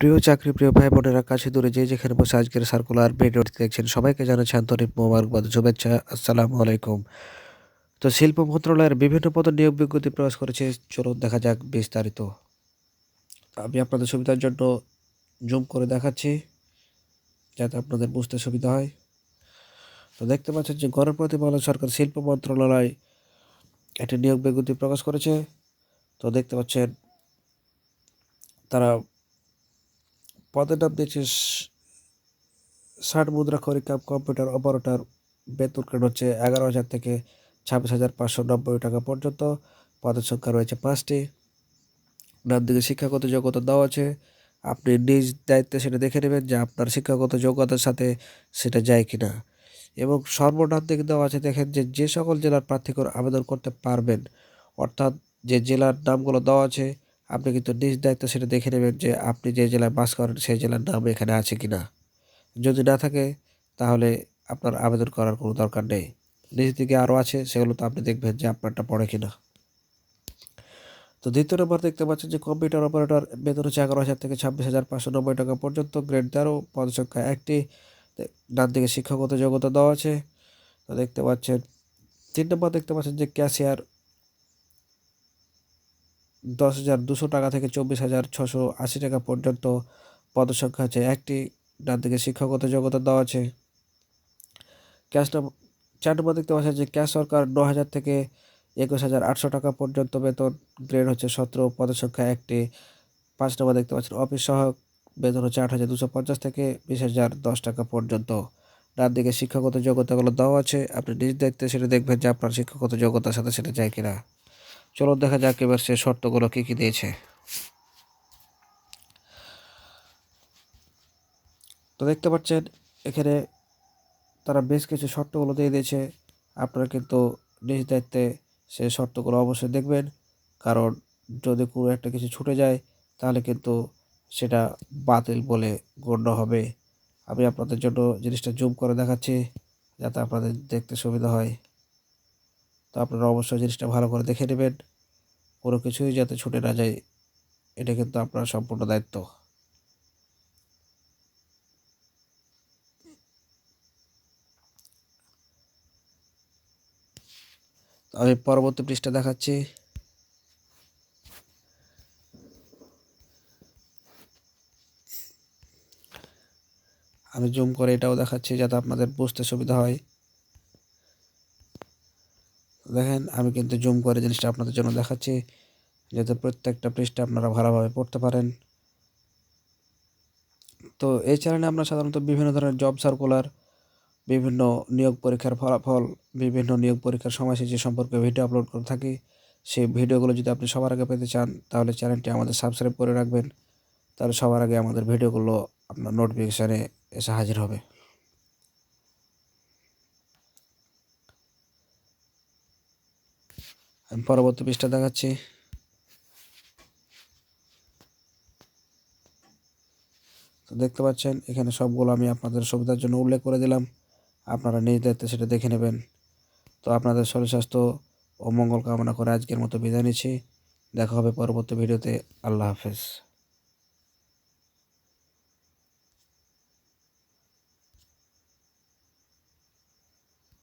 প্রিয় চাকরি প্রিয় ভাই বোনেরা কাছে দূরে যে যেখানে বসে আজকের সার্কুলার ভিডিওটি দেখছেন, সবাইকে জানাচ্ছি আন্তরিক মোবারকবাদ, শুভেচ্ছা, আসসালামু আলাইকুম। তো শিল্প মন্ত্রণালয়ের বিভিন্ন পদে নিয়োগ বিজ্ঞপ্তি প্রকাশ করেছে, চলুন দেখা যাক বিস্তারিত। আমি আপনাদের সুবিধার জন্য জুম করে দেখাচ্ছি, যাতে আপনাদের বুঝতে সুবিধা হয়। তো দেখতে পাচ্ছেন যে গণপ্রতি বাংলা সরকার শিল্প মন্ত্রণালয় একটি নিয়োগ বিজ্ঞপ্তি প্রকাশ করেছে। তো দেখতে পাচ্ছেন, তারা নাম দিয়েছে ষাট মুদ্রা খরিকাম কম্পিউটার অপারেটর। বেতন কার্ড হচ্ছে এগারো হাজার থেকে ছাব্বিশ হাজার পাঁচশো নব্বই টাকা পর্যন্ত। পদের সংখ্যা রয়েছে পাঁচটি। ডান দিকে শিক্ষাগত যোগ্যতা দেওয়া আছে। আপনি নিজ দায়িত্বে সেটা দেখে নেবেন যে আপনার শিক্ষাগত যোগ্যতার সাথে সেটা যায় কি না এবং সর্বডান দিকে দেওয়া আছে, দেখেন যে যে সকল জেলার প্রার্থীগণ আবেদন করতে পারবেন, অর্থাৎ যে জেলার নামগুলো দেওয়া আছে আপনি কিন্তু নিজ দায়িত্ব সেটা দেখে নেবেন যে আপনি যে জেলায় বাস করেন, সেই জেলার নাম এখানে আছে কি না যদি না থাকে, তাহলে আপনার আবেদন করার কোনো দরকার নেই। নিজ দিকে আরও আছে, সেগুলো তো আপনি দেখবেন যে আপনারটা পড়ে কি না তো দ্বিতীয় নম্বর দেখতে পাচ্ছেন যে কম্পিউটার অপারেটর বেতন হচ্ছে এগারো হাজার থেকে ছাব্বিশ হাজার পাঁচশো নব্বই টাকা পর্যন্ত। গ্রেড তেরো পদ সংখ্যা একটি ডান দিকে শিক্ষাগত যোগ্যতা দেওয়া আছে। তো দেখতে পাচ্ছেন, তিন নম্বর দেখতে পাচ্ছেন যে ক্যাশিয়ার দশ হাজার দুশো টাকা থেকে চব্বিশ হাজার ছশো আশি টাকা পর্যন্ত পদসংখ্যা আছে। একটি ডান দিকে শিক্ষাগত যোগ্যতা দেওয়া আছে। ক্যাশ চার নম্বর দেখতে পাচ্ছেন যে ক্যাশ সরকার ন হাজার থেকে একুশ হাজার আটশো টাকা পর্যন্ত বেতন, গ্রেড হচ্ছে সতেরো, পদসংখ্যা একটি। পাঁচ নম্বর দেখতে পাচ্ছেন, অফিস সহায়ক, বেতন হচ্ছে আট হাজার দুশো পঞ্চাশ থেকে বিশ হাজার দশ টাকা পর্যন্ত। ডান দিকে শিক্ষাগত যোগ্যতাগুলো দেওয়া আছে, আপনি নিজ দেখতে সেটা দেখবেন যে আপনার শিক্ষাগত যোগ্যতার সাথে সেটা যায় কিনা। চলো দেখা যাক এবার সে শর্তগুলো কী কী দিয়েছে। তো দেখতে পাচ্ছেন, এখানে তারা বেশ কিছু শর্তগুলো দিয়ে দিয়েছে। আপনারা কিন্তু নিজ দায়িত্বে সেই শর্তগুলো অবশ্যই দেখবেন। কারণ যদি কোনো একটা কিছু ছুটে যায়, তাহলে কিন্তু সেটা বাতিল বলে গণ্য হবে। আমি আপনাদের জন্য জিনিসটা জুম করে দেখাচ্ছি, যাতে আপনাদের দেখতে সুবিধা হয়। তো আপনারা অবশ্যই জিনিসটা ভালো করে দেখে নেবেন। কোনো কিছুই যাতে ছুটে না যায়, এটা কিন্তু আপনার সম্পূর্ণ দায়িত্ব। আমি পরবর্তী পৃষ্ঠা দেখাচ্ছি। আমি জুম করে এটাও দেখাচ্ছি যাতে আপনাদের বুঝতে সুবিধা হয়। দেখেন, আমি কিন্তু জুম করে জিনিসটা আপনাদের জন্য দেখাচ্ছি। যাতে প্রত্যেকটা পৃষ্ঠা আপনারা ভালোভাবে পড়তে পারেন। তো এই চ্যানেলে আমরা সাধারণত বিভিন্ন ধরনের জব সার্কুলার বিভিন্ন নিয়োগ পরীক্ষার ফলাফল, বিভিন্ন নিয়োগ পরীক্ষার সময়সূচি সম্পর্কে ভিডিও আপলোড করে থাকি। সেই ভিডিওগুলো যদি আপনি সবার আগে পেতে চান, তাহলে চ্যানেলটি আমাদের সাবস্ক্রাইব করে রাখবেন। তাহলে সবার আগে আমাদের ভিডিওগুলো আপনার নোটিফিকেশানে এসে হাজির হবে। আমি পরবর্তী পৃষ্ঠা দেখাচ্ছি। তো দেখতে পাচ্ছেন, এখানে সবগুলো আমি আপনাদের সুবিধার জন্য উল্লেখ করে দিলাম। আপনারা নিজ দায়িত্বে সেটা দেখে নেবেন। তো আপনাদের শরীর স্বাস্থ্য ও মঙ্গল কামনা করে আজকের মতো বিদায় নিচ্ছি। দেখা হবে পরবর্তী ভিডিওতে। আল্লাহ হাফেজ।